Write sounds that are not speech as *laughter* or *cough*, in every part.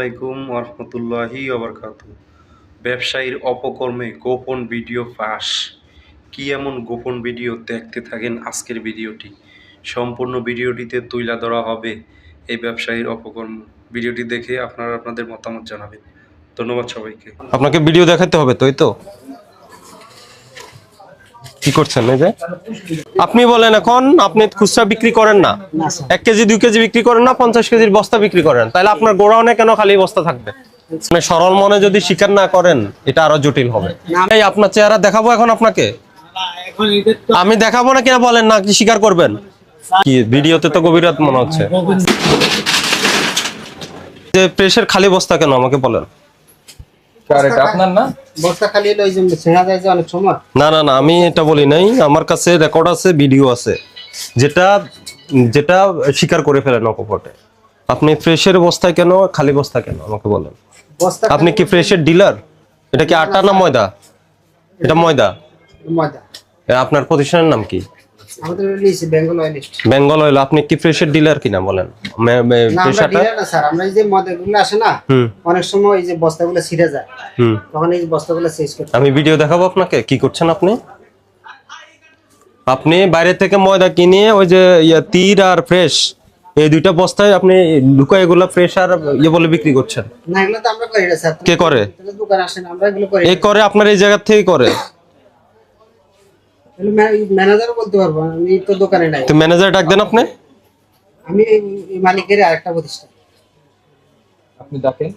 আলাইকুম ওরহমতুল্লাহি আবরকাত ব্যবসায়ীর অপকর্মে গোপন ভিডিও ফাঁস। কি এমন গোপন ভিডিও দেখতে থাকেন আজকের ভিডিওটি? সম্পূর্ণ ভিডিওটিতে তুইলা ধরা হবে এই ব্যবসায়ীর অপকর্ম। ভিডিওটি দেখে আপনারা আপনাদের মতামত জানাবেন। ধন্যবাদ সবাইকে। আপনাকে ভিডিও দেখাতে হবে তো তো? কি করছেন এই যে? আপনি বলেন এখন আপনি খুচরা বিক্রি করেন না? এক কেজি দুই কেজি বিক্রি করেন না পঞ্চাশ কেজির বস্তা বিক্রি করেন। তাহলে আপনার গোড়াউনে কেন খালি বস্তা থাকবে? মানে সরল মনে যদি স্বীকার না করেন এটা আরও জটিল হবে। এই আপনার চেহারা দেখাবো এখন আপনাকে? আমি দেখাবো না কিনা বলেন না কি স্বীকার করবেন? কি ভিডিওতে তো গভীরাত মনে হচ্ছে। যে প্রেসের খালি বস্তা কেন আমাকে বলেন। আপনার না? বস্তা খালি হলো ওই যে যায় যে অনেক সময়। না না না আমি এটা বলি নাই। আমার কাছে রেকর্ড আছে ভিডিও আছে। যেটা যেটা স্বীকার করে ফেলেন অকপটে। আপনি ফ্রেশের বস্তায় কেন খালি বস্তা কেন আমাকে বলেন। আপনি কি ফ্রেশের ডিলার এটা কি আটা না ময়দা? এটা ময়দা? ময়দা। আপনার প্রতিষ্ঠানের নাম কি? আমাদের list Bengal oil Bengal oil আপনি কি ফ্রেশের ডিলার কিনা বলেন? না স্যার আমরা এই যে আসে না অনেক সময় এই যে বস্তাগুলো ছিঁড়ে যায় তখন এই বস্তাগুলো চেঞ্জ করতে আমি ভিডিও দেখাবো আপনাকে কি করছেন আপনি? আপনি বাইরে থেকে ময়দা কিনে ওই যে ইয়ে তীর আর ফ্রেশ এই দুইটা বস্তায় আপনি লুকায় এগুলো ফ্রেশ আর ইয়ে বলে বিক্রি করছেন। না এগুলো তো আমরা করি না স্যার কে করে? দোকান আসেন আমরা এগুলো করি এই করে আপনার এই জায়গা থেকে করে। ম্যানেজারও বলতে পারব আমি তো দোকানে নাই। তো ম্যানেজার ডাক দেন আপনি? আমি এই এই মালিকের আরেকটা প্রতিষ্ঠান। আপনি ডাকেন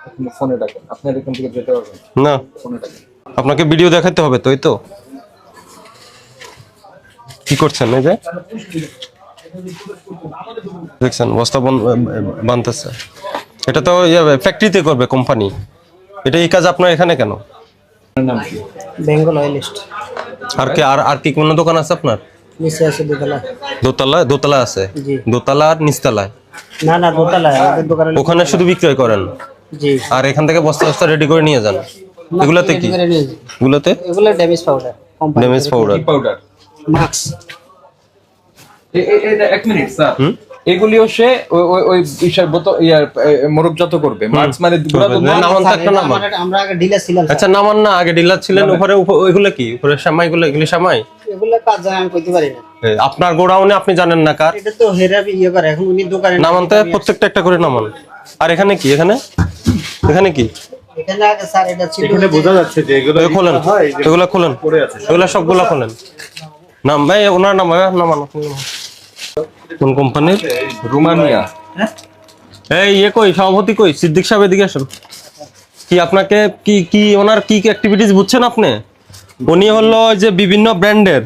আপনি ফোনে ডাকেন আপনার এখান থেকে যেতে পারবেন না। ফোনে ডাকেন। আপনাকে ভিডিও দেখাতে হবে তো এই তো? কি করছেন এই যে? দেখছেন বস্তা বন- বানতেছে। এটা তো ফ্যাক্টরিতে করবে কোম্পানি এটা এই কাজ আপনার এখানে কেন? বেঙ্গল অয়েল লিস্ট আর কি আর আর কি কোনো দোকান আছে আপনার? নিচে আছে দোতলা। দোতলা দোতলা আছে? জি। দোতলা আর নিচতলায়? না না দোতলা আমাদের দোকানে ওখানে শুধু বিক্রয় করেন? জি। আর এখান থেকে বস্তা বস্তা রেডি করে নিয়ে যান? এগুলাতে কি। এগুলোতে? এগুলো damage powder damage powder powder mask এক মিনিট স্যার এগুলি হচ্ছে ওই বিষয় বোতল ইয়ার মোরকজাত করবে। মার্কস মানে নামান তো আমরা আগে ডিলার ছিলাম আচ্ছা নামান না আগে ডিলার ছিলেন উপরে ওইগুলো কি? উপরে সামাই গুলো এগুলি সামাই? এগুলো কাজ জানে আমি কইতে পারি না। আপনার গোডাউনে আপনি জানেন না কার? এটা তো হেরা ইয়ে করে এখন উনি দোকানে নামানতে প্রত্যেকটা একটা করে নামান। আর এখানে কি? এখানে? এখানে কি? এখানে আগে স্যার এটা ছিল এখানে বোঝা যাচ্ছে যে এগুলো এগুলো খোলেন এগুলো খোলেন। এগুলো সবগুলো খোলেন। নাম ভাই ওনার নাম নামান নামান। কোন কোম্পানির? রোমানিয়া। এই ইয়ে কই সভাপতি কই? সিদ্দিক সাহেব এদিকে আসেন। কি আপনাকে কি কি ওনার কি অ্যাক্টিভিটিস বুঝছেন আপনি? উনি হলো যে বিভিন্ন ব্র্যান্ডের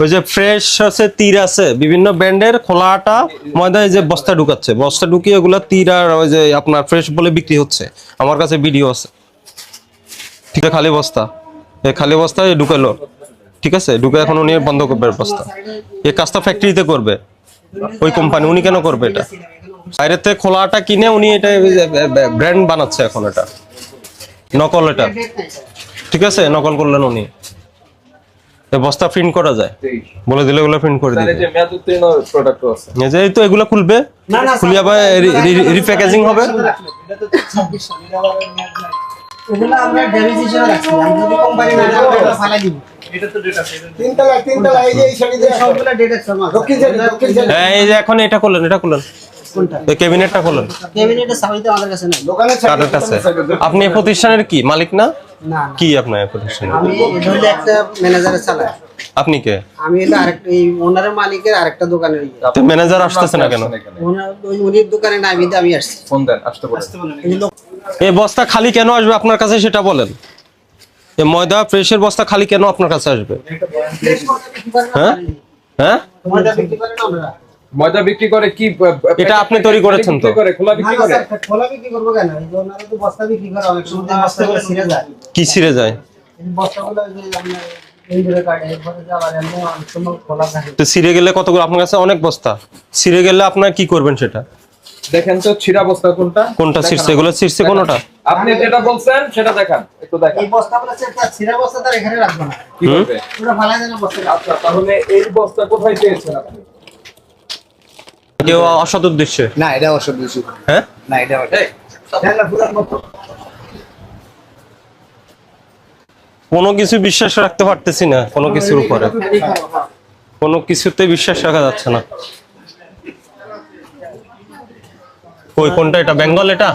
ওই যে ফ্রেশ আছে তীর আছে বিভিন্ন ব্র্যান্ডের খোলা আটা ময়দা যে বস্তা ঢুকাচ্ছে। বস্তা ঢুকিয়ে ওগুলো তীর আর ওই যে আপনার ফ্রেশ বলে বিক্রি হচ্ছে। আমার কাছে ভিডিও আছে। ঠিক আছে খালি বস্তা। এই খালি বস্তা ঢুকালো। ঠিক আছে ঢুকে এখন উনি বন্ধ করবে বস্তা। এই কাজটা ফ্যাক্টরিতে করবে। ওই কোম্পানি উনি কেন করবে এটা? বাইরের থেকে খোলাটা কিনে উনি এটা ব্র্যান্ড বানাচ্ছে এখন এটা। নকল এটা। ঠিক আছে? নকল করলেন উনি। বস্তা প্রিন্ট করা যায়। বলে দিলে এগুলো প্রিন্ট করে দিবে। যে এই তো এগুলো খুলবে। না না খুলে আবার রিপ্যাকেজিং হবে। এগুলো আমরা হিসেবে রাখছি আমরা যদি কোম্পানি না আমরা ফালাই দিব। এখন এটা করলেন এটা করলেন ক্যাবিনেটটা আপনি প্রতিষ্ঠানের কি? মালিক না? কি আপনার এই প্রতিষ্ঠানের? আমি এটা হলো একটা ম্যানেজারের চালাই আপনি কে? আমি হলো আরেকটা এই ওনারের মালিকের আরেকটা দোকানের ইয়ে। তো ম্যানেজার আসতেছে না কেন? ওনার ওই উনির দোকানে না আমি আমি আসছি। ফোন দেন আসতে এই বস্তা খালি কেন আসবে আপনার কাছে সেটা বলেন। এই ময়দা ফ্রেশের বস্তা খালি কেন আপনার কাছে আসবে? হ্যাঁ? হ্যাঁ? ময়দা বিক্রি করেন আমরা ময়দা বিক্রি করে কি এটা আপনি তৈরি করেছেন তো? করে খোলা বিক্রি করে? খোলা বিক্রি করব কেন? ওনারা তো বস্তা বিক্রি করে অনেক সময় বস্তাগুলো ছিঁড়ে যায়। কি ছিঁড়ে যায়? এই বস্তাগুলো যে আপনার ইন্দুরে কাটে এরপরে যে আবার এমনি অনেক সময় খোলা থাকে। তো ছিঁড়ে গেলে কতগুলো? আপনার কাছে অনেক বস্তা। ছিঁড়ে গেলে আপনার কি করবেন সেটা? দেখেন তো ছিড়া বস্তা কোনটা? কোনটা ছিঁড়ছে? এগুলো ছিঁড়ছে কোনটা? আপনি যেটা বলছেন সেটা দেখান। একটু দেখান। এই বস্তাগুলো তার ছিঁড়া বস্তা তার এখানে রাখব না। কি করবে পুরো ফালাই দেন বস্তা আচ্ছা তাহলে এই বস্তা কোথায় পেয়েছেন আপনি? কেউ অসৎ উদ্দেশ্যে? না এটা অসুবিধা হ্যাঁ? না এটা এই, হ্যাঁ না পুরান মতো। কোনো কিছু বিশ্বাস রাখতে পারতেছি না কোনো কিছুর উপরে। কোনো কিছুতে বিশ্বাস রাখা যাচ্ছে না। ওই কোনটা এটা? বেঙ্গল এটা?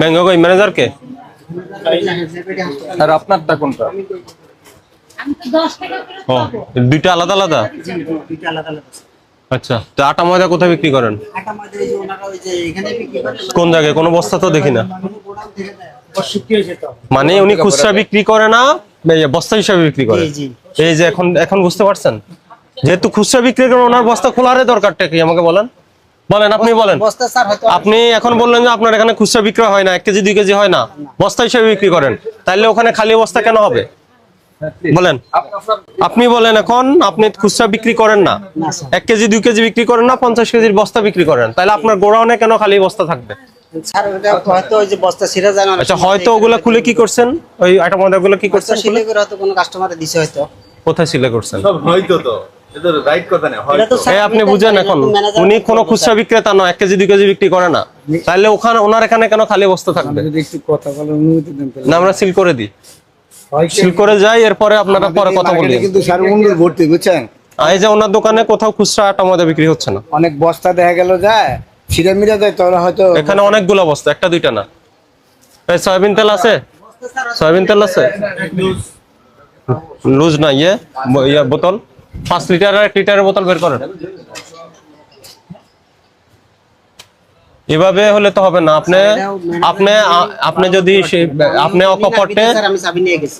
বেঙ্গল ওই ম্যানেজার কে? আর আপনারটা কোনটা? ও দুইটা আলাদা আলাদা? আচ্ছা তো আটা ময়দা কোথায় বিক্রি করেন? কোন জায়গায়? কোনো বস্তা তো দেখি না। মানে উনি খুচরা বিক্রি করে না বস্তা হিসাবে বিক্রি করে। এই যে এখন এখন বুঝতে পারছেন? যেহেতু খুচরা বিক্রি করে ওনার বস্তা খোলারে দরকারটা কি? আমাকে বলেন। বলেন আপনি বলেন। বস্তা স্যার হয়তো আপনি এখন বললেন যে আপনার এখানে খুচরা বিক্রি হয় না এক কেজি দুই কেজি হয় না। বস্তা হিসেবে বিক্রি করেন। তাইলে ওখানে খালি বস্তা কেন হবে? বলেন। আপনি বলেন এখন আপনি খুচরা বিক্রি করেন না। এক কেজি দুই কেজি বিক্রি করেন না পঞ্চাশ কেজির বস্তা বিক্রি করেন। তাহলে আপনার গোড়াউনে কেন খালি বস্তা থাকবে? স্যার ওটা হয়তো ওই যে বস্তা ছিঁড়ে যায় না অনেক আচ্ছা হয়তো ওগুলা খুলে কি করছেন? ওই আটা কি করছেন খুলে? সিলে করে হয়তো কোনো কাস্টমারে দিছে হয়তো। কোথায় সিলে করছেন? হয়তো তো। আপনি বুঝেন এখন উনি কোনো খুচরা বিক্রেতা নয় এক কেজি দুই কেজি বিক্রি করে না তাহলে ওখানে ওনার এখানে কেন খালি বস্তা থাকবে একটু কথা বলার অনুমতি দেন না আমরা সিল করে দিই সিল করে যাই এরপরে আপনারা পরে কথা বলি কিন্তু স্যার ভর্তি বুঝছেন এই যে ওনার দোকানে কোথাও খুচরা আটা ময়দা বিক্রি হচ্ছে না অনেক বস্তা দেখা গেল যায় ছিঁড়ে মিরে যায় তাহলে হয়তো এখানে অনেকগুলো বস্তা একটা দুইটা না এই সয়াবিন তেল আছে সয়াবিন তেল আছে লুজ না ইয়ে ইয়ে বোতল পাঁচ লিটার আর এক লিটারের বোতল বের করেন। এভাবে হলে তো হবে না। আপনি আপনি আপনি যদি আপনি অকপটে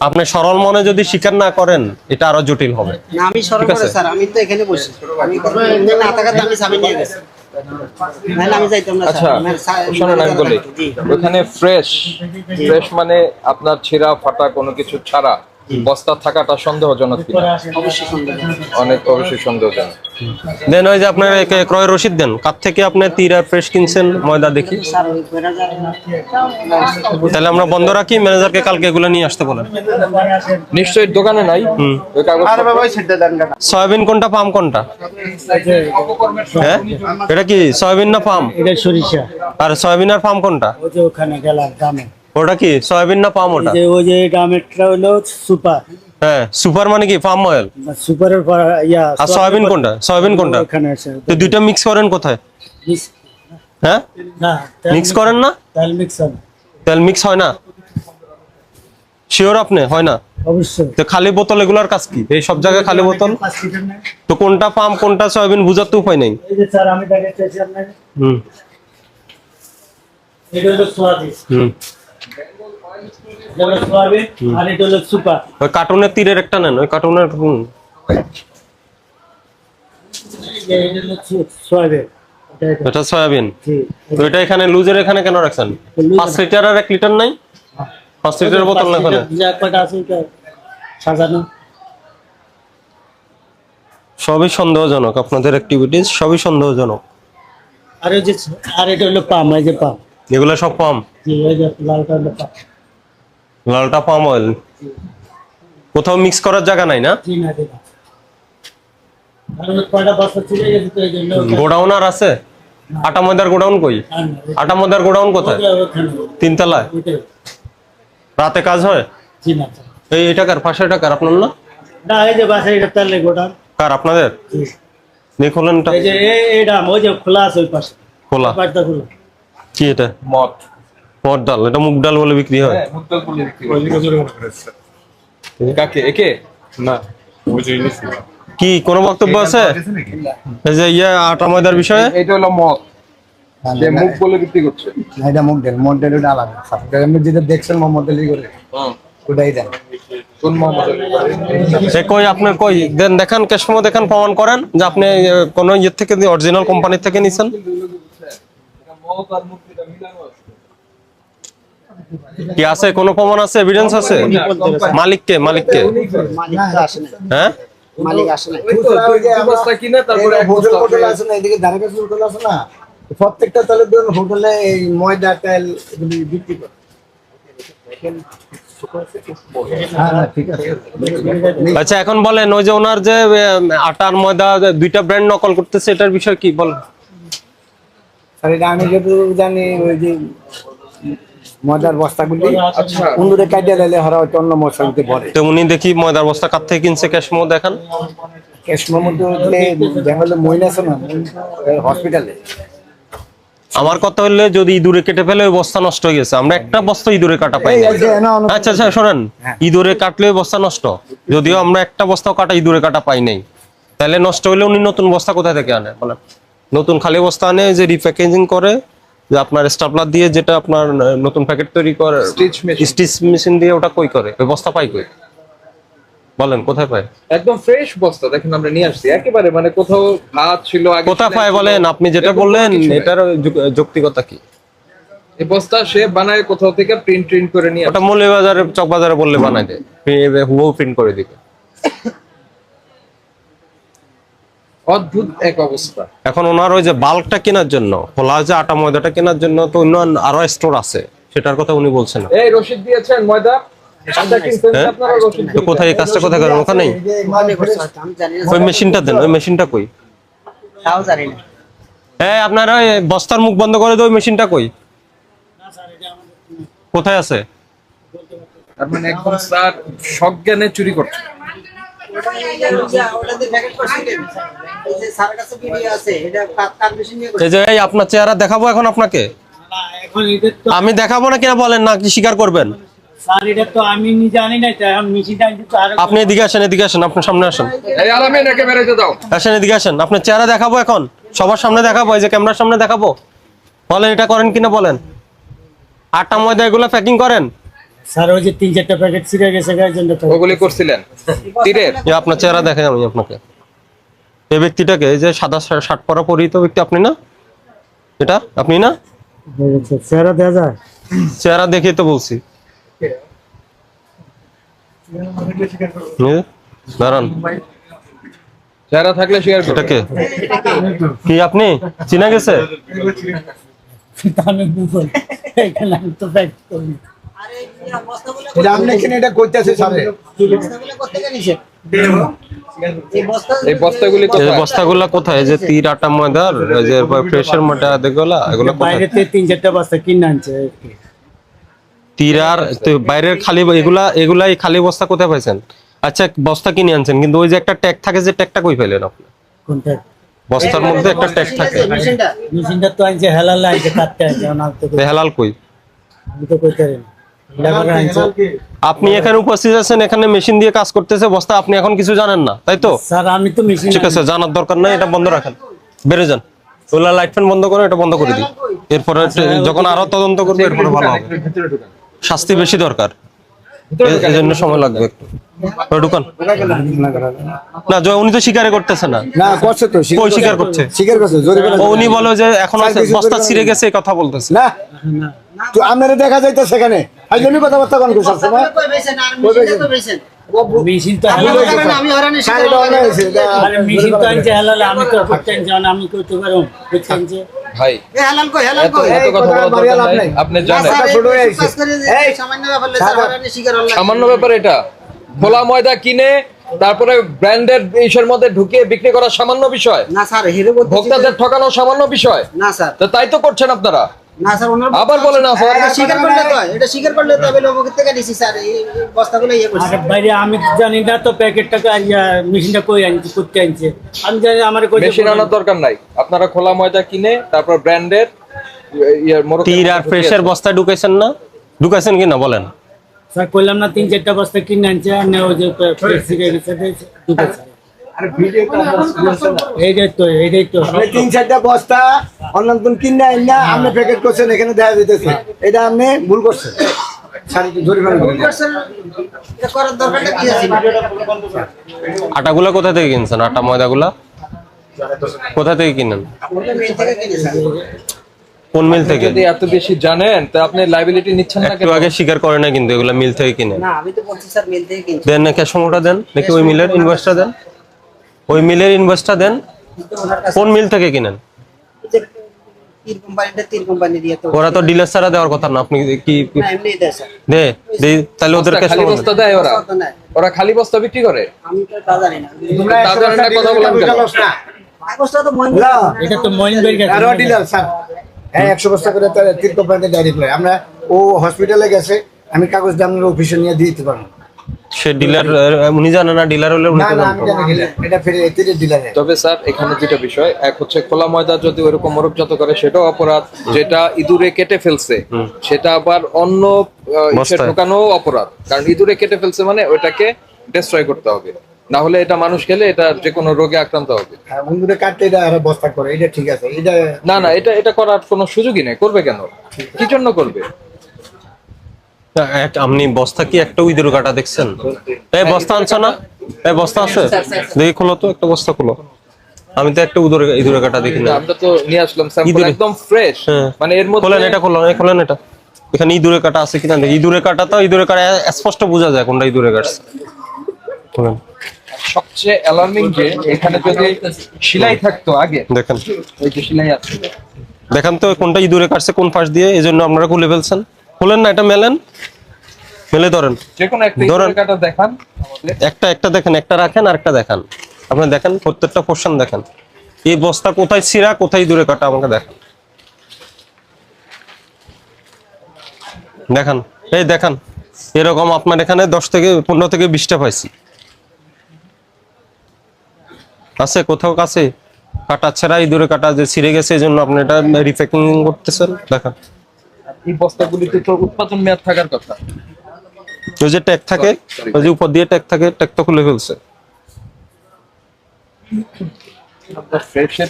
আপনি সরল মনে যদি স্বীকার না করেন এটা আরও জটিল হবে। না আমি সরল। করে স্যার আমি তো এখানে বসি। আমি না থাকাতে আমি চাবি নিয়ে গেছি। নাহলে আমি যাইতাম না আচ্ছা ওখানে ফ্রেশ ফ্রেশ মানে আপনার ছেঁড়া ফাটা কোনো কিছু ছাড়া। বস্তা থাকাটা সন্দেহজনক কিনা? অনেক অবশ্যই সন্দেহজনক। দেন ওই যে আপনার একে ক্রয় রসিদ দেন। কার থেকে আপনি তীর আর ফ্রেশ কিনছেন? ময়দা দেখি। তাহলে আমরা বন্ধ রাখি ম্যানেজারকে কালকে এগুলো নিয়ে আসতে বলেন। নিশ্চয়ই দোকানে নাই? সয়াবিন কোনটা পাম কোনটা? হ্যাঁ? এটা কি সয়াবিন না পাম? এটা সরিষা। আর সয়াবিন আর পাম কোনটা? ওখানে গেলাম দামে। ওটা কি? সয়াবিন না পাম ওটা? যে ওই যে দামেরটা হলো সুপার। হ্যাঁ সুপার মানে কি? পাম অয়েল সুপারের ইয়া আর সয়াবিন কোনটা? সয়াবিন কোনটা? ওখানে আছে। তো দুইটা মিক্স করেন কোথায়? হ্যাঁ? না মিক্স করেন না? তেল মিক্স হবে। তেল মিক্স হয় না? শিওর আপনি? হয় না? অবশ্যই। তো খালি বোতল এগুলার কাজ কি? এই সব জায়গায় খালি বোতল। তো কোনটা পাম কোনটা সয়াবিন বুঝার তো উপায় নেই। এই যে স্যার আমি দেখে চাইছি আপনাকে। হুম। এটা হলো সোয়াবিন হুম। ওই কার্টুনের তীরের একটা নেন ওই কার্টুনের এটা সোয়াবিন। তো এটা এখানে লুজের এখানে কেন রাখছেন? পাঁচ লিটার আর এক লিটার নাই? পাঁচ লিটার বোতল না সবই সন্দেহজনক আপনাদের অ্যাক্টিভিটিস সবই সন্দেহজনক। আর যে আর এটা হলো পাম এই যে পাম। এগুলো সব পাম লালটা পাম অয়েল কোথাও মিক্স করার জায়গা নাই না? গোডাউন আর আছে? আটা ময়দার গোডাউন কই? আটা ময়দার গোডাউন কোথায়? তিনতলায়? রাতে কাজ হয়? এই এটা কার? পাশে এটা কার? আপনার না? না এই যে বাসায় এটা তাহলে গোডাউন। কার? আপনাদের। দেখলেন এটা এই যে ওই যে খোলা আছে ওই পাশে। খোলা। পাশটা খোলা কি এটা? মদ। মট ডাল এটা মুগ ডাল বলে বিক্রি হয়। কাকে? একে? কি কোনো বক্তব্য আছে? এই যে ইয়ে আটা ময়দার বিষয়ে? এটা হলো মদ। যে মুখ বলে বিক্রি করছে। এটা মডেল মডেল ওটা আলাদা। স্যার এটা আপনি যেটা দেখছেন মডেলই করে ওটাই দেন। কোন মোহাম্মদ আলী? কই দেন দেখান ক্যাশমো দেখান প্রমাণ করেন যে আপনি কোনো ইয়ে থেকে অরিজিনাল কোম্পানির থেকে নিছেন? কি আছে? কোনো প্রমাণ আছে? এভিডেন্স আছে? মালিককে মালিককে। মালিক হ্যাঁ? মালিক আসে না ওই যে দু বস্তা কিনে তারপরে এক হোটেল বস্তা হোটেল আছে না এদিকে ধারে কাছে হোটেল আছে না প্রত্যেকটা তাহলে ধরুন হোটেলে এই ময়দা তেল এগুলি বিক্রি করে। হ্যাঁ হ্যাঁ আচ্ছা এখন বলেন ওই যে ওনার যে আটার ময়দা দুইটা ব্র্যান্ড নকল করতেছে এটার বিষয় কি? বলেন। স্যার এটা আমি জানি ওই যে মজার বস্তাগুলি আচ্ছা। কাটিয়ে দিলে হরা হয়তো অন্য মশারিতে ভরে তো উনি দেখি ময়দার বস্তা কার থেকে কিনছে ক্যাশমো দেখান। কেশমের মধ্যে মহিলা আছে না হসপিটালে। আমার কথা হলে যদি ইঁদুরে কেটে ফেলে ওই বস্তা নষ্ট হয়ে গেছে। আমরা একটা বস্তা ইঁদুরে কাটা পাই আচ্ছা আচ্ছা শোনেন। ইঁদুরে কাটলে ওই বস্তা নষ্ট। যদিও আমরা একটা বস্তাও কাটা ইঁদুরে কাটা পাই নাই। তাহলে নষ্ট হলে উনি নতুন বস্তা কোথায় থেকে আনে বলেন? নতুন খালি বস্তা আনে যে রিপ্যাকেজিং করে যে আপনার স্টাপলার দিয়ে যেটা আপনার নতুন প্যাকেট তৈরি করে। স্টিচ মেশিন দিয়ে ওটা কই করে? ওই বস্তা পাই কই? বলেন কোথায় পায়? একদম ফ্রেশ বস্তা দেখেন আমরা নিয়ে আসছি। একেবারে মানে কোথাও ভাত ছিল আগে কোথায় পায় বলেন? আপনি যেটা বললেন এটার যুক- যৌক্তিকতা কি? এই বস্তা সে বানায় কোথাও থেকে প্রিন্ট প্রিন্ট করে নিয়ে ওটা মৌলবাজারে চকবাজারে বললে বানাই দেয়। হুবহু প্রিন্ট করে দিবে। অদ্ভুত এক অবস্থা। এখন ওনার ওই যে বাল্কটা কেনার জন্য খোলা যে আটা ময়দাটা কেনার জন্য তো অন্য আরও স্টোর আছে সেটার কথা উনি বলছেন। এই রশিদ দিয়েছেন ময়দা হ্যাঁ? কোথায় এই কাজটা কোথায় করেন? ওখানেই ওই মেশিনটা দেন ওই মেশিনটা কই? তাও জানি না। হ্যাঁ আপনারা ওই বস্তার মুখ বন্ধ করে দেয় ওই মেশিনটা কই? কোথায় আছে? তার মানে একদম স্যার সজ্ঞানে চুরি করছে। আপনার চেহারা দেখাবো এখন আপনাকে? না, এখন এদের তো আমি দেখাবো না কিনা বলেন না কি স্বীকার করবেন? আপনি এদিকে আসেন এদিকে আসেন আপনার সামনে আসেন। আসেন এদিকে আসেন। আপনার চেহারা দেখাবো এখন? সবার সামনে দেখাবো এই যে ক্যামেরার সামনে দেখাবো? বলেন এটা করেন কিনা বলেন? আটা ময়দা এগুলো প্যাকিং করেন? স্যার ওই যে তিন চারটা প্যাকেট ছিঁড়ে গেছে গায়ের জন্য ওগুলি করছিলেন? তীরের? আপনার চেহারা দেখে আমি আপনাকে। এই ব্যক্তিটাকে এই যে সাদা শার্ট পরা পরিহিত ব্যক্তি আপনি না? এটা? আপনি না? চেহারা দেওয়া যায়। চেহারা দেখেই তো বলছি। দাঁড়ান। চেহারা থাকলে শেয়ার করো এটা কি? আপনি? চিনা গেছে? আমি তো করি। আরে এই বস্তাগুলো এটা আপনি এখানে এটা করতেছে সামনে। বস্তাগুলো কোত্থেকে নিছেন? এই বস্তাগুলি এই কোথায়? বস্তাগুলা কোথায়? এই যে তীর আটা ময়দার যে ফ্রেশের ময়দা দেখগুলা এগুলো বাইরে তিন চারটা বস্তা কিনে আনছে। আর কি। তীর আর তো বাইরের খালি এগুলা এগুলাই খালি বস্তা কোথায় পাইছেন? আচ্ছা বস্তা কিনে আনছেন কিন্তু ওই যে একটা ট্যাগ থাকে যে ট্যাগটা কই ফেলেন আপনি? বস্তার মধ্যে একটা ট্যাগ থাকে। মেশিনটা। মেশিনটা তো আনছে হেলাল আনছে কাটতে কই- হেলাল কই? আমি তো কইতে পারি না। লেবার আনছে আপনি এখানে উপস্থিত আছেন এখানে মেশিন দিয়ে কাজ করতেছে বস্তা আপনি এখন কিছু জানেন না তাই তো? স্যার আমি তো মেশিন ঠিক আছে জানার দরকার নাই এটা বন্ধ রাখেন। বেড়ে যান। ওগুলা লাইট ফ্যান বন্ধ করে এটা বন্ধ করে দিই এরপরে যখন আরও তদন্ত করবে এরপরে ভালো হবে। শাস্তি বেশি দরকার। এই জন্য সময় লাগবে একটু। ঢুকান। না জয় উনি তো স্বীকার করতেছে না। না করছে তো কই স্বীকার করছে? স্বীকার করছে উনি বলে যে এখন আছে বস্তা ছিঁড়ে গেছে এই কথা বলতেছে। না তো আপনারা দেখা যাইতো সেখানে আই জন্য কথাবার্তা কোন আমি আমি আমি হয়ে কাজ এই, সামান্য ব্যাপার এটা। খোলা ময়দা কিনে তারপরে ব্র্যান্ডেড ইসের মধ্যে ঢুকিয়ে বিক্রি করা সামান্য বিষয়। না স্যার হেরে ভোক্তাদের ঠকানো সামান্য বিষয়। না স্যার। তো তাই তো করছেন আপনারা। না স্যার ওনার আবার বলে না স্যার এটা স্বীকার করলে তো এটা স্বীকার করলে তো আমি লোকের থেকে নিছি স্যার এই এই বস্তাগুলো ইয়ে করছি। আরে বাইরে আমি জানি না তো প্যাকেটটাকে মেশিনটা কই আনছে করতে আনছে? আমি জানি আমার কই মেশিন আনার দরকার নাই। আপনারা খোলা ময়দা কিনে তারপর ব্র্যান্ডের ইয়ার তীর আর ফ্রেশের বস্তায় ঢুকাইছেন না? ঢুকাইছেন কি না বলেন। স্যার কইলাম না তিন চারটা বস্তা কিনে আনছে আর না ওই যে গেছে এইটাই তো এইটাই তো তিন চারটা বস্তা অন্য নতুন না আপনি প্যাকেট করছেন এখানে দেখা যেতেছে এটা আপনি ভুল করছেন। স্যার একটু জরিমানা ভুল করবেন। করছেন, এটা করার দরকারটা কি আছে? আটাগুলা কোথা থেকে কিনছেন? আটা ময়দাগুলা? কোথা থেকে কিনেন? কোন মিল থেকে যদি এত বেশি জানেন তো আপনি লাইবিলিটি নিচ্ছেন না একটু আগে স্বীকার করে না কিন্তু এগুলা মিল থেকে কিনে না আমি তো বলছি স্যার মেল থেকে কিনছি। দেন না ক্যাশ দেন। দেখি ওই মিলের ইনভয়েসটা দেন। ওই মিলের ইনভয়েসটা দেন। কোন মিল থেকে কিনেন? যে তীর কোম্পানিটা তীর কোম্পানি দিয়ে তো ওরা তো ডিলার ছাড়া দেওয়ার কথা না। আপনি কি দে তাহলে ওরা? ওরা খালি বস্তা বিক্রি করে? আমি তো তা জানি না। কথা বললাম এটা তো ডিলার স্যার। হ্যাঁ একশো বস্তা করে তার তিন কোম্পানিতে ডাইরেক্ট আমরা ও হসপিটালে গেছে আমি কাগজ দিয়ে আপনার অফিসে নিয়ে দিয়ে দিতে পারব। সে ডিলার উনি জানে না ডিলার হলে উনি তবে স্যার এখানে যেটা বিষয় এক হচ্ছে খোলা ময়দা যদি ওইরকম মোরগজাত করে সেটাও অপরাধ। যেটা ইঁদুরে কেটে ফেলছে সেটা আবার অন্য ঢোকানো অপরাধ। কারণ ইঁদুরে কেটে ফেলছে মানে ওইটাকে ডিস্ট্রয় করতে হবে। না হলে এটা মানুষ খেলে এটা যে কোনো রোগে আক্রান্ত হবে। হ্যাঁ, বন্ধুরা কাটতে এটা আর বস্তা করে এটা ঠিক আছে এটা না না এটা এটা করার কোনো সুযোগই নেই করবে কেন? কি জন্য করবে? আপনি বস্তা কি একটা ইঁদুর কাটা দেখছেন? এই বস্তা আনছো না? এই বস্তা আছে? দেখি খোলো তো একটা বস্তা খোলো। আমি তো একটা ইঁদুর ইঁদুর কাটা দেখি না আমরা তো নিয়ে আসলাম স্যাম্পল একদম ফ্রেশ হ্যাঁ। মানে এর মধ্যে খোলেন এটা খোলেন এই খোলেন এটা। এখানে ইঁদুরে কাটা আছে কিনা দেখি। ইঁদুরে কাটা তো ইঁদুরে কাটা স্পষ্ট বোঝা যায় কোনটা ইঁদুরে কাটছে খোলেন। সবচেয়ে অ্যালার্মিং যে এখানে যদি সেলাই থাকতো আগে দেখেন। ওই যে সেলাই আছে। দেখেন তো কোনটা ইঁদুরে কাটছে কোন পাশ দিয়ে এই জন্য আপনারা খুলে ফেলছেন। খুলেন না এটা মেলেন। মেলে ধরেন। ধরেন। দেখান একটা একটা দেখেন একটা রাখেন আর একটা দেখান। আপনি দেখেন প্রত্যেকটা পোর্শন দেখেন। এই বস্তা কোথায় ছিঁড়া কোথায় দূরে কাটা আমাকে দেখান। দেখান। এই দেখান। এরকম আপনার এখানে দশ থেকে পনেরো থেকে বিশটা পাইছি। আছে কোথাও কাছে? কাটা ছেঁড়া ইঁদুরে কাটা যে ছিঁড়ে গেছে এই জন্য আপনি এটা রিপ্যাকিং করতেছেন। দেখান। এই বস্তাগুলিতে তো উৎপাদন মেয়াদ থাকার কথা। ওই যে ট্যাগ থাকে ওই যে উপর দিয়ে ট্যাগ থাকে ট্যাগ তো খুলে ফেলছে।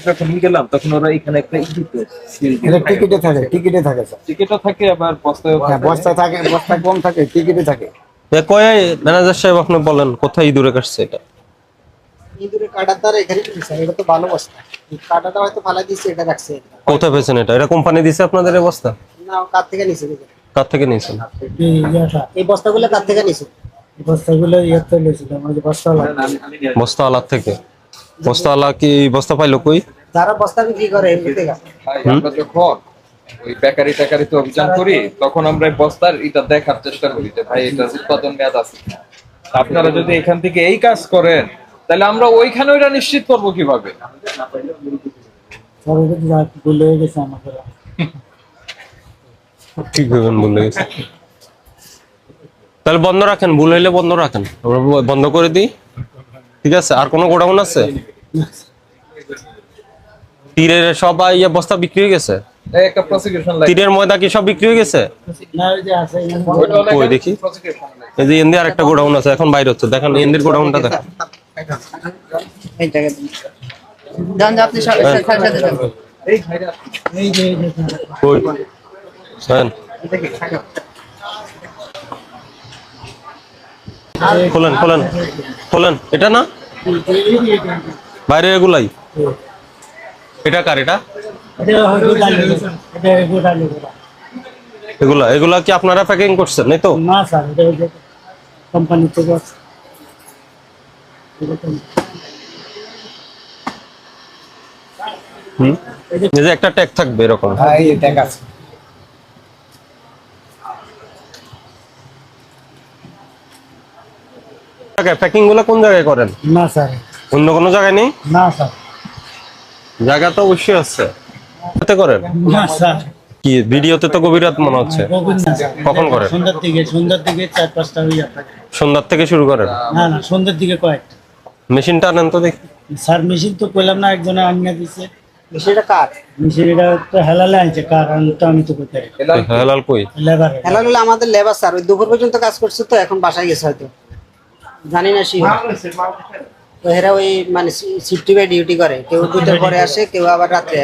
যখন গেলাম তখন ওরা এখানে একটা টিকিটে থাকে টিকিটে থাকে টিকিটও থাকে আবার বস্তায় হ্যাঁ বস্তা থাকে বস্তা কম থাকে টিকিটে থাকে। এ কয় ম্যানেজার সাহেব আপনি বলেন কোথায় ইঁদুরে কাটছে এটা? ইঁদুরে কাটার দ্বারা এখানে কি স্যার এটা তো ভালো বস্তা। কাটাটা হয়তো ফালাই দিচ্ছে এটা রাখছে। কোথায় পেয়েছেন এটা? এটা কোম্পানি দিছে আপনাদের এই বস্তা? না কার থেকে নিছে কার থেকে নিয়েছেন? এই বস্তাগুলো কার থেকে নিছে? বস্তাগুলো ইয়েতে লইছিল আমার যে বস্তা বস্তা থেকে? বস্তা কি বস্তা পাইলো কই? যারা বস্তা বিক্রি করে এর আমরা যখন ওই বেকারি টেকারিতে অভিযান করি তখন আমরা বস্তার এটা দেখার চেষ্টা করি যে ভাই এটা উৎপাদন মেয়াদ আছে আপনারা যদি এখান থেকে এই কাজ করেন তাহলে আমরা ওইখানে ওইটা নিশ্চিত করব কীভাবে? ভুলে গেছে আমাদের। *laughs* ঠিক হইবেন বলে গেছে। তাহলে বন্ধ রাখেন ভুল হইলে বন্ধ রাখেন। আমরা বন্ধ করে দিই। ঠিক আছে আর কোনো গোডাউন আছে? তীরের সব ইয়ে বস্তা বিক্রি হয়ে গেছে? তীরের ময়দা কি সব বিক্রি হয়ে গেছে? ওই যে আছে ওইটাও কই লেখা দেখি। এই যে এন্দি আর একটা গোডাউন আছে এখন বাইরে হচ্ছে। দেখেন এন্দির গোডাউনটা দেখেন। আপনি খোলেন খোলেন খোলেন। এটা না? বাইরে এগুলাই? এটা কার এটা। এগুলা এগুলা কি আপনারা প্যাকিং করছেন এই তো? না স্যার এটা কোম্পানি থেকে হুম? এই যে একটা ট্যাগ থাকবে এরকম। হ্যাঁ এই ট্যাগ আছে। প্যাকিংগুলো কোন জায়গায় করেন? না স্যার। অন্য কোনো জায়গায় নেই? না স্যার। জায়গা তো অবশ্যই আছে। কোথায় করেন? না স্যার। কি ভিডিওতে তো গভীর রাত মনে হচ্ছে। কখন করেন? সন্ধ্যার দিকে সন্ধ্যার দিকে চার পাঁচটা হইয়া থাকে সন্ধ্যার থেকে শুরু করেন? না না সন্ধ্যার দিকে কয়েক। মেশিনটা আনেন তো দেখি। স্যার মেশিন তো পেলাম না একজনে আনিয়ে দিছে। সেটা কার? মেশিন তো হেলালে আনছে কার আমি তো আমি তো কোথায় হেলাল কই? লেবার হেলাল হলো আমাদের লেবার স্যার। ওই দুপুর পর্যন্ত কাজ করছে তো এখন বাসায় গেছে হয়তো। জানি না শিওর তো এরা ওই মানে শিফটি বাই ডিউটি করে। কেউ দুটোর পরে আসে কেউ আবার ওই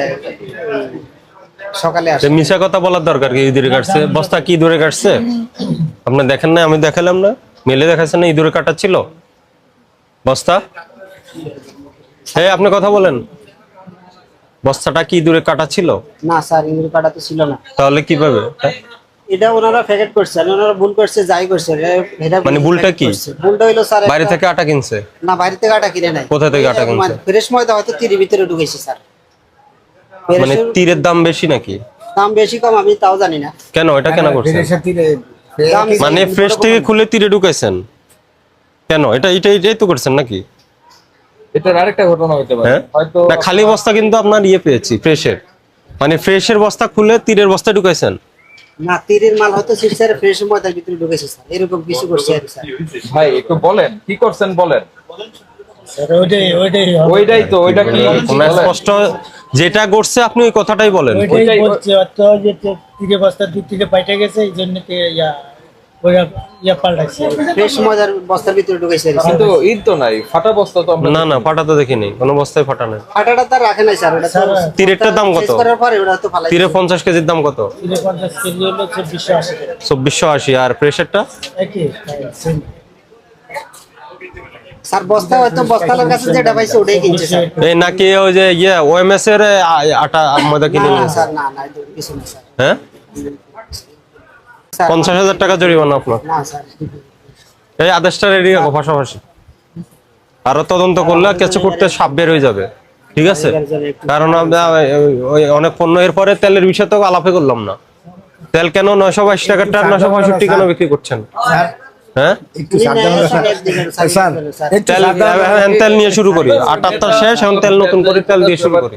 সকালে আসে। মিশা কথা বলার দরকার কি? ইঁদুরে কাটছে। বস্তা কি ইঁদুরে কাটছে? আপনি দেখেন না আমি দেখালাম না। মেলে দেখাচ্ছেন না ইঁদুরে কাটা ছিল? বস্তা? হ্যাঁ আপনি কথা বলেন। বস্তাটা কি ইঁদুরে কাটা ছিল? না স্যার ইঁদুর কাটা তো ছিল না। তাহলে কীভাবে? হ্যাঁ? এটা ওনারা প্যাকেট করছে ওনারা ভুল করছে যাই করছে এটা- মানে ভুলটা কি? ভুলটা হইল স্যার বাইরে থেকে আটা কিনছে? না বাইরে থেকে আটা কিনে নাই। কোথা থেকে আটা কিনছে? ফ্রেশ ময়দা হয়তো তিরির ভিতরে ঢুকেছে স্যার। মানে তীরের দাম বেশি নাকি? দাম বেশি কম আমি তাও জানি না। কেন? এটা কেন করছেন? ফ্রেশের তীরে মানে ফ্রেশ থেকে খুলে তীরে ঢুকাইছেন কেন? এটা এটা এটাই তো করছেন নাকি? এটার আরেকটা ঘটনা হতে পারে। হ্যাঁ? হয়তো না খালি বস্তা কিন্তু আপনার ইয়ে পেয়েছি ফ্রেশের। মানে ফ্রেশের বস্তা খুলে তীরের বস্তা ঢুকাইছেন না তীরের মাল হয়তো ফ্রেশ ময়দার ভিতরে ঢুকেছে স্যার। এরকম কিছু করছে আর স্যার। ভাই একটু বলেন কি করছেন বলেন? ওইটাই ওইটাই ওইটাই তো ওইটা কি? স্পষ্ট যেটা করছে আপনি ওই কথাটাই বলেন। ওইটাই ওইটাই- বলছে অত যে তীরে বস্তা দু তীরে পাইটে গেছে এই জন্য ইয়া ইয়া তো নাই ফাটা বস্তা তো না না ফাটা তো দেখিনি কোনো বস্তায় ফাটা নেই। ফাটাটা তার রাখে নাই স্যার ওটা তীরেরটার দাম কত? শেষ করার পরে ওটা তো ফালাই তীরে পঞ্চাশ কেজির দাম কত? চব্বিশশো আশি আর প্রেশারটা স্যার বস্তা হয়তো বস্তালার কাছে যেটা পাইছে ওটাই কিনছে স্যার। এই নাকি ওই যে ইয়ে ওএমএস এর আটা ময়দা কিনে না, না, নিয়েছে স্যার না না কিছু না স্যার। হ্যাঁ? পঞ্চাশ হাজার টাকা জরিমানা আপনার? এই আদেশটা রেডি রাখো পাশাপাশি। আরও তদন্ত করলে কিছু করতে সাপ বের হয়ে যাবে। ঠিক আছে? কারণ আমরা ওই- ওই অনেক পণ্য এর পরে তেলের বিষয়ে তো আলাপে করলাম না। তেল কেন নয়শো বাইশ টাকার টাকা নয়শো পঁয়ষট্টি কেন বিক্রি করছেন? হ্যাঁ? তেল নিয়ে শুরু করি। আটাত্তর শেষ এখন তেল নতুন করে তেল দিয়ে শুরু করি।